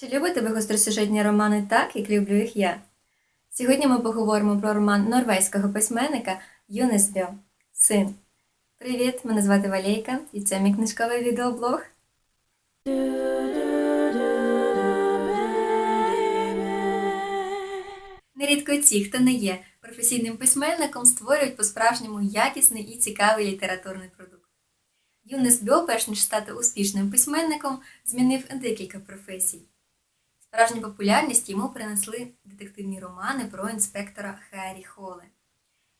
Чи любите ви гостросюжетні романи так, як люблю їх я? Сьогодні ми поговоримо про роман норвезького письменника Юнес Син. Привіт, мене звати Валейка, і це мій книжковий відеоблог. Нерідко ті, хто не є професійним письменником, створюють по-справжньому якісний і цікавий літературний продукт. Юнес Бьо, перш ніж стати успішним письменником, змінив декілька професій. Справжню популярність йому принесли детективні романи про інспектора Харрі Холе.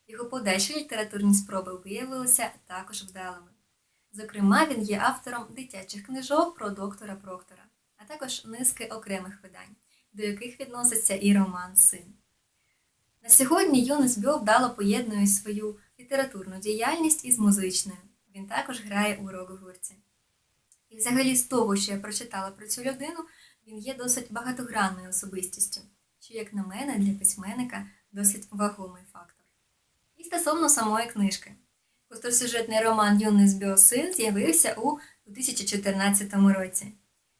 Його подальші літературні спроби виявилися також вдалими. Зокрема, він є автором дитячих книжок про доктора Проктора, а також низки окремих видань, до яких відноситься і роман Син. На сьогодні Юнес Бьо вдало поєднує свою літературну діяльність із музичною. Він також грає у рок-гурті. І взагалі з того, що я прочитала про цю людину, він є досить багатогранною особистістю, що, як на мене, для письменника досить вагомий фактор. І стосовно самої книжки. Гостросюжетний роман Юнес Біосин з'явився у 2014 році.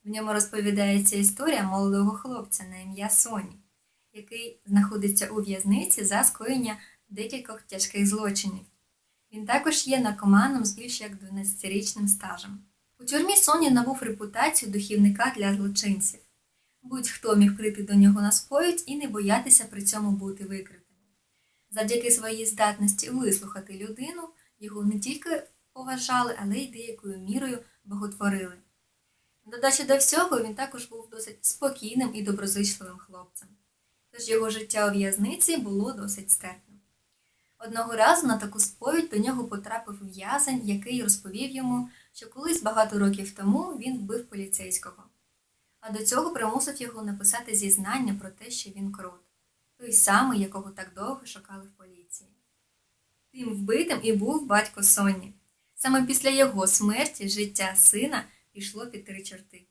В ньому розповідається історія молодого хлопця на ім'я Соні, який знаходиться у в'язниці за скоєння декількох тяжких злочинів. Він також є наркоманом з більш як 12-річним стажем. У тюрмі Соні набув репутацію духівника для злочинців. Будь-хто міг прийти до нього на сповідь і не боятися при цьому бути викритим. Завдяки своїй здатності вислухати людину, його не тільки поважали, але й деякою мірою боготворили. Додачі до всього, він також був досить спокійним і доброзичливим хлопцем, тож його життя у в'язниці було досить стерпним. Одного разу на таку сповідь до нього потрапив в'язень, який розповів йому, що колись багато років тому він вбив поліцейського, а до цього примусив його написати зізнання про те, що він крот, той самий, якого так довго шукали в поліції. Тим вбитим і був батько Сонні. Саме після його смерті життя сина пішло під три чорти.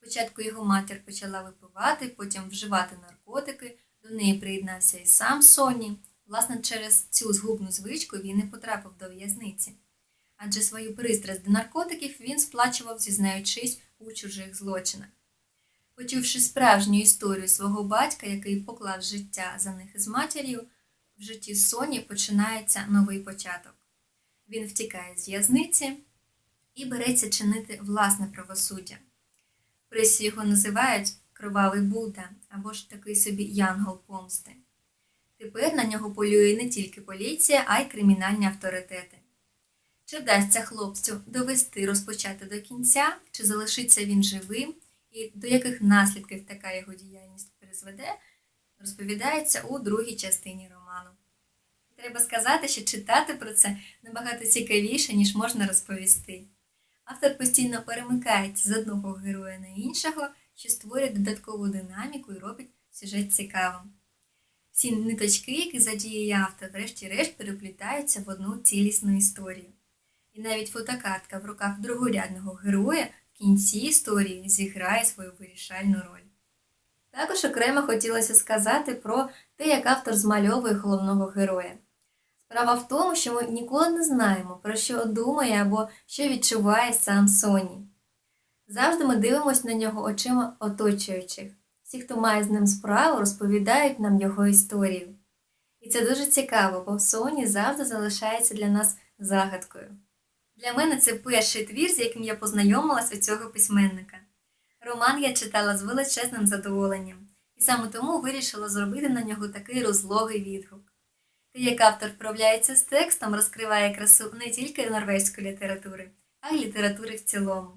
Спочатку його матір почала випивати, потім вживати наркотики, до неї приєднався і сам Сонні. Власне, через цю згубну звичку він і потрапив до в'язниці. Адже свою пристрасть до наркотиків він сплачував, зізнаючись у чужих злочинах. Почувши справжню історію свого батька, який поклав життя за них із матір'ю, в житті Соні починається новий початок. Він втікає з в'язниці і береться чинити власне правосуддя. Пресі його називають Кровавий Будда або ж такий собі Янгол помсти. Тепер на нього полює не тільки поліція, а й кримінальні авторитети. Чи вдасться хлопцю довести розпочати до кінця, чи залишиться він живим, і до яких наслідків така його діяльність призведе, розповідається у другій частині роману. Треба сказати, що читати про це набагато цікавіше, ніж можна розповісти. Автор постійно перемикається з одного героя на іншого, що створює додаткову динаміку і робить сюжет цікавим. Всі ниточки, які задіє автор, врешті-решт переплітаються в одну цілісну історію. І навіть фотокартка в руках другорядного героя в кінці історії зіграє свою вирішальну роль. Також окремо хотілося сказати про те, як автор змальовує головного героя. Справа в тому, що ми ніколи не знаємо, про що думає або що відчуває сам Соні. Завжди ми дивимося на нього очима оточуючих. Всі, хто має з ним справу, розповідають нам його історію. І це дуже цікаво, бо Соні завжди залишається для нас загадкою. Для мене це перший твір, з яким я познайомилась у цього письменника. Роман я читала з величезним задоволенням, і саме тому вирішила зробити на нього такий розлогий відгук. Те, як автор вправляється з текстом, розкриває красу не тільки норвезької літератури, а й літератури в цілому.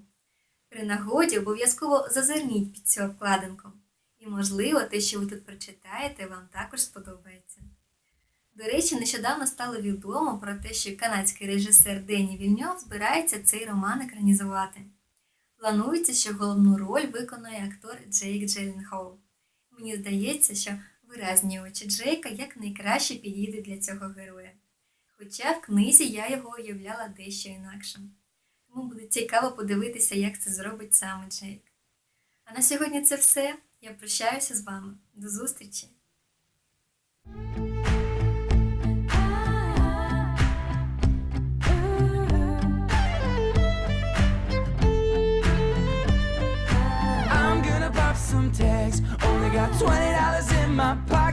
При нагоді обов'язково зазирніть під цю обкладинку. І, можливо, те, що ви тут прочитаєте, вам також сподобається. До речі, нещодавно стало відомо про те, що канадський режисер Дені Вільньов збирається цей роман екранізувати. Планується, що головну роль виконує актор Джейк Джилленхол. Мені здається, що виразні очі Джейка якнайкраще підійдуть для цього героя. Хоча в книзі я його уявляла дещо інакшим. Тому буде цікаво подивитися, як це зробить саме Джейк. А на сьогодні це все. Я прощаюся з вами. До зустрічі! I'm gonna pop some tags. Only got twenty dollars in my pocket.